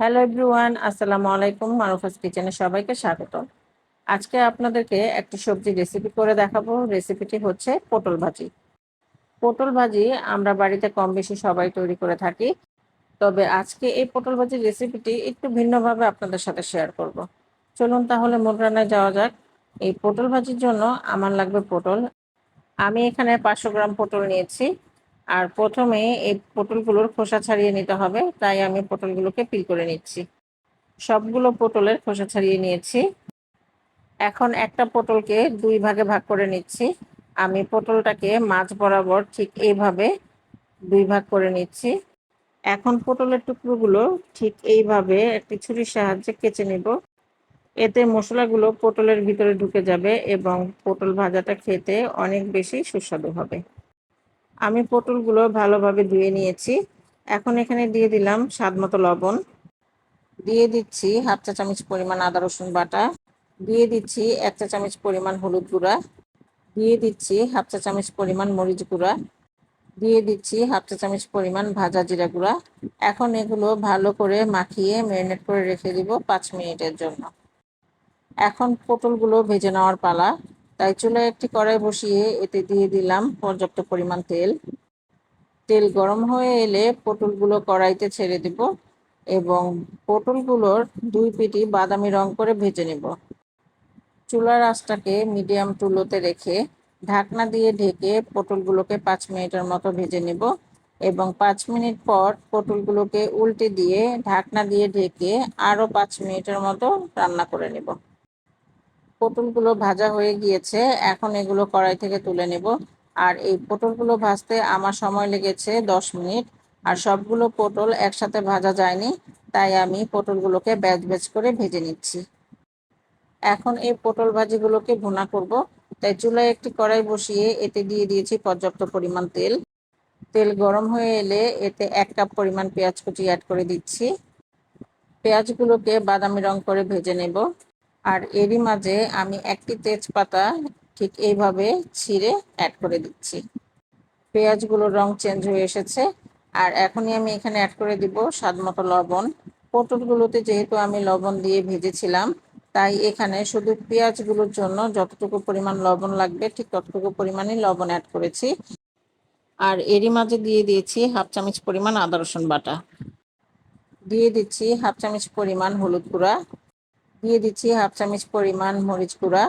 Hello everyone আসসালামু আলাইকুম মারুফাস কিচেনে সবাইকে স্বাগত আজকে আপনাদেরকে একটি সবজি রেসিপি করে দেখাবো। রেসিপিটি হচ্ছে পটল ভাজি। পটল ভাজি আমরা বাড়িতে কম বেশি সবাই তৈরি করে থাকি। তবে আজকে এই পটল ভাজির রেসিপিটি একটু ভিন্নভাবে আপনাদের সাথে শেয়ার করব। চলুন তাহলে মোট রান্নায় যাওয়া যাক। এই পটল ভাজির জন্য আমার লাগবে পটল। আমি এখানে পাঁচশো গ্রাম পটল নিয়েছি। আর প্রথমে এই পটলগুলোর খোসা ছাড়িয়ে নিতে হবে, তাই আমি পটলগুলোকে পিল করে নিচ্ছি। সবগুলো পটলের খোসা ছাড়িয়ে নিয়েছি। এখন একটা পটলকে দুই ভাগে ভাগ করে নিচ্ছি। আমি পটলটাকে মাছ বরাবর ঠিক এইভাবে দুই ভাগ করে নিচ্ছি। এখন পটলের টুকরোগুলো ঠিক এইভাবে একটি ছুরির সাহায্যে কেচে নেব। এতে মশলাগুলো পটলের ভিতরে ঢুকে যাবে এবং পটল ভাজাটা খেতে অনেক বেশি সুস্বাদু হবে। আমি পটলগুলো ভালোভাবে ধুয়ে নিয়েছি। এখন এখানে দিয়ে দিলাম স্বাদ মতো লবণ। দিয়ে দিচ্ছি হাফ চা চামচ পরিমাণ আদা, রসুন বাটা। দিয়ে দিচ্ছি এক চা চামচ পরিমাণ হলুদ গুঁড়া। দিয়ে দিচ্ছি হাফ চা চামচ পরিমাণ মরিচ গুঁড়া। দিয়ে দিচ্ছি হাফ চা চামচ পরিমাণ ভাজা জিরা গুঁড়া। এখন এগুলো ভালো করে মাখিয়ে ম্যারিনেট করে রেখে দিব পাঁচ মিনিটের জন্য। এখন পটলগুলো ভেজে নেওয়ার পালা। তাই চুলায় একটি কড়াই বসিয়ে এতে দিয়ে দিলাম পর্যাপ্ত পরিমাণ তেল। তেল গরম হয়ে এলে পটলগুলো কড়াইতে ছেড়ে দেব এবং পটলগুলোর দুই পিটি বাদামি রং করে ভেজে নেব। চুলার আঁচটাকে মিডিয়াম টুলোতে রেখে ঢাকনা দিয়ে ঢেকে পটলগুলোকে পাঁচ মিনিটের মতো ভেজে নেব এবং পাঁচ মিনিট পর পটলগুলোকে উল্টে দিয়ে ঢাকনা দিয়ে ঢেকে আরও পাঁচ মিনিটের মতো রান্না করে নেব। পটলগুলো ভাজা হয়ে গিয়েছে, এখন এগুলো কড়াই থেকে তুলে নেব। আর এই পটলগুলো ভাজতে আমার সময় লেগেছে দশ মিনিট, আর সবগুলো পটল একসাথে ভাজা যায়নি, তাই আমি পটলগুলোকে ব্যাচ ব্যাচ করে ভেজে নিচ্ছি। এখন এই পটল ভাজিগুলোকে ভুনা করব, তাই চুলায় একটি কড়াই বসিয়ে এতে দিয়ে দিয়েছি পর্যাপ্ত পরিমাণ তেল। তেল গরম হয়ে এলে এতে এক কাপ পরিমাণ পেঁয়াজ কুচি অ্যাড করে দিচ্ছি। পেঁয়াজগুলোকে বাদামি রং করে ভেজে নেব। আর এরই মাঝে আমি একটি তেজপাতা ঠিক এইভাবে ছিঁড়ে অ্যাড করে দিচ্ছি। পেঁয়াজগুলোর রং চেঞ্জ হয়ে এসেছে। আর এখনই আমি এখানে অ্যাড করে দিব স্বাদ মতো লবণ। পটলগুলোতে যেহেতু আমি লবণ দিয়ে ভেজেছিলাম, তাই এখানে শুধু পেঁয়াজগুলোর জন্য যতটুকু পরিমাণ লবণ লাগবে ঠিক ততটুকু পরিমাণই লবণ অ্যাড করেছি। আর এরই মাঝে দিয়ে দিয়েছি হাফ চামচ পরিমাণ আদা রসুন বাটা। দিয়ে দিচ্ছি হাফ চামচ পরিমাণ হলুদ গুঁড়া। দিয়ে দিচ্ছি হাফ চামচ পরিমাণ মরিচ গুঁড়া,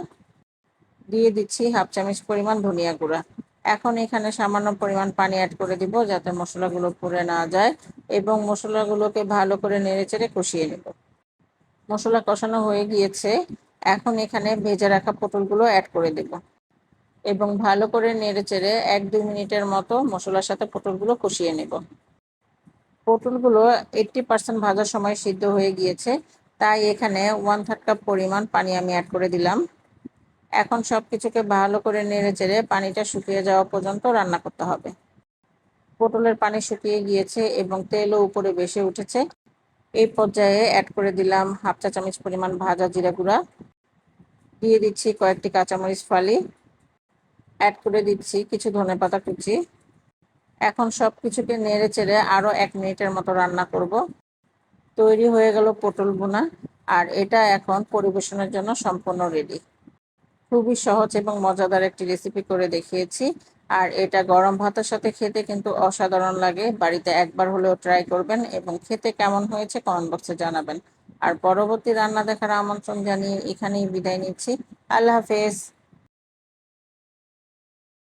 দিয়ে দিচ্ছি হাফ চামচ পরিমাণ ধনিয়া গুঁড়া। এখন এখানে সামান্য পরিমাণ পানি অ্যাড করে দিব যাতে মশলাগুলো পুড়ে না যায় এবং মশলাগুলোকে ভালো করে নেড়েচেড়ে কষিয়ে নেব। মশলা কষানো হয়ে গিয়েছে, এখন এখানে ভেজে রাখা পটলগুলো অ্যাড করে দেব এবং ভালো করে নেড়েচেড়ে এক দুই মিনিটের মতো মশলার সাথে পটলগুলো কষিয়ে নেব। পটলগুলো এইট্টি পার্সেন্ট ভাজার সময় সিদ্ধ হয়ে গিয়েছে তাই এখানে ওয়ান থার্ড কাপ পরিমাণ পানি আমি অ্যাড করে দিলাম। এখন সব কিছুকে ভালো করে নেড়ে চেড়ে পানিটা শুকিয়ে যাওয়া পর্যন্ত রান্না করতে হবে। পটলের পানি শুকিয়ে গিয়েছে এবং তেলও উপরে বেশি উঠেছে। এই পর্যায়ে অ্যাড করে দিলাম হাফ চা চামচ পরিমাণ ভাজা জিরা গুঁড়া। দিয়ে দিচ্ছি কয়েকটি কাঁচামরিচ ফালি। অ্যাড করে দিচ্ছি কিছু ধনে পাতা কুচি। এখন সব কিছুকে নেড়ে চেড়ে আরও এক মিনিটের মতো রান্না করব। তৈরি হয়ে গেল পটল বোনা আর এটা এখন পরিবেশনের জন্য সম্পূর্ণ রেডি খুবই সহজ এবং মজাদার একটি রেসিপি করে দেখিয়েছি, আর এটা গরম ভাতের সাথে খেতে কিন্তু অসাধারণ লাগে। বাড়িতে একবার হলেও ট্রাই করবেন এবং খেতে কেমন হয়েছে কমেন্ট বক্সে জানাবেন। আর পরবর্তী রান্না দেখার আমন্ত্রণ জানিয়ে এখানেই বিদায় নিচ্ছি। আল্লাহ হাফেজ।